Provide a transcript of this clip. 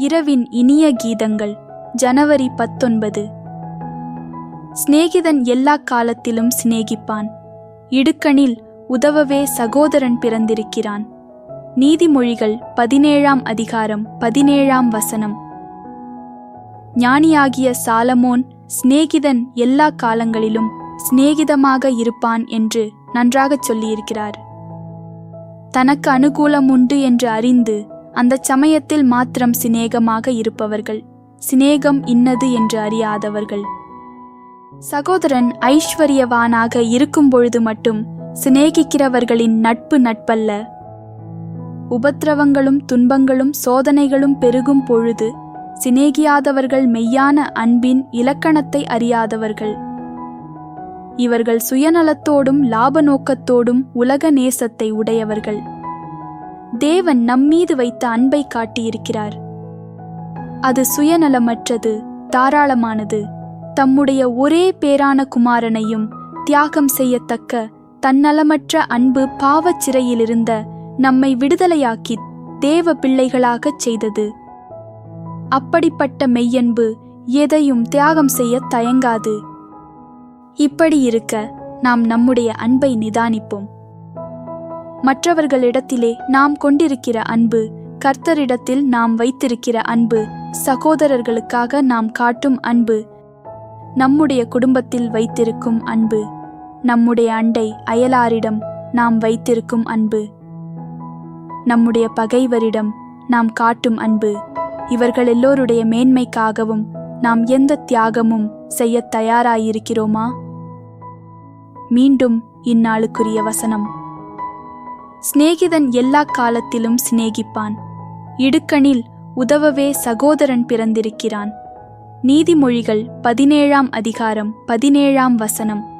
இரவின் இனிய கீதங்கள் ஜனவரி பத்தொன்பது. சிநேகிதன் எல்லா காலத்திலும் சிநேகிப்பான். இடுக்கணில் உதவவே சகோதரன் பிறந்திருக்கிறான். நீதிமொழிகள் பதினேழாம் அதிகாரம் பதினேழாம் வசனம். ஞானியாகிய சாலமோன் சிநேகிதன் எல்லா காலங்களிலும் சிநேகிதமாக இருப்பான் என்று நன்றாகச் சொல்லியிருக்கிறார். தனக்கு அனுகூலம் உண்டு என்று அறிந்து அந்த சமயத்தில் மாத்திரம் சிநேகமாக இருப்பவர்கள் சிநேகம் இன்னது என்று அறியாதவர்கள். சகோதரன் ஐஸ்வர்யவானாக இருக்கும் பொழுது மட்டும் சிநேகிக்கிறவர்களின் நட்பு நட்பல்ல. உபத்திரவங்களும் துன்பங்களும் சோதனைகளும் பெருகும் பொழுது சிநேகியாதவர்கள் மெய்யான அன்பின் இலக்கணத்தை அறியாதவர்கள். இவர்கள் சுயநலத்தோடும் லாப நோக்கத்தோடும் உலக நேசத்தை உடையவர்கள். தேவன் நம்மீது வைத்த அன்பை காட்டியிருக்கிறார். அது சுயநலமற்றது தாராளமானது. தம்முடைய ஒரே பேரான குமாரனையும் தியாகம் செய்யத்தக்க தன்னலமற்ற அன்பு பாவச் சிறையிலிருந்த நம்மை விடுதலையாக்கி தேவ பிள்ளைகளாகச் செய்தது. அப்படிப்பட்ட மெய்யன்பு எதையும் தியாகம் செய்ய தயங்காது. இப்படி இருக்க நாம் நம்முடைய அன்பை நிதானிப்போம். மற்றவர்களிடத்திலே நாம் கொண்டிருக்கிற அன்பு கர்த்தரிடத்தில் நாம் வைத்திருக்கிற அன்பு சகோதரர்களுக்காக நாம் காட்டும் அன்பு. நம்முடைய குடும்பத்தில் வைத்திருக்கும் அன்பு. நம்முடைய அண்டை அயலாரிடம் நாம் வைத்திருக்கும் அன்பு. நம்முடைய பகைவரிடம் நாம் காட்டும் அன்பு. இவர்கள் எல்லோருடைய மேன்மைக்காகவும் நாம் எந்த தியாகமும் செய்யத் தயாராயிருக்கிறோமா? மீண்டும் இந்நாளுக்குரிய வசனம். சிநேகிதன் எல்லா காலத்திலும் சிநேகிப்பான். இடுக்கணில் உதவவே சகோதரன் பிறந்திருக்கிறான். நீதிமொழிகள் பதினேழாம் அதிகாரம் பதினேழாம் வசனம்.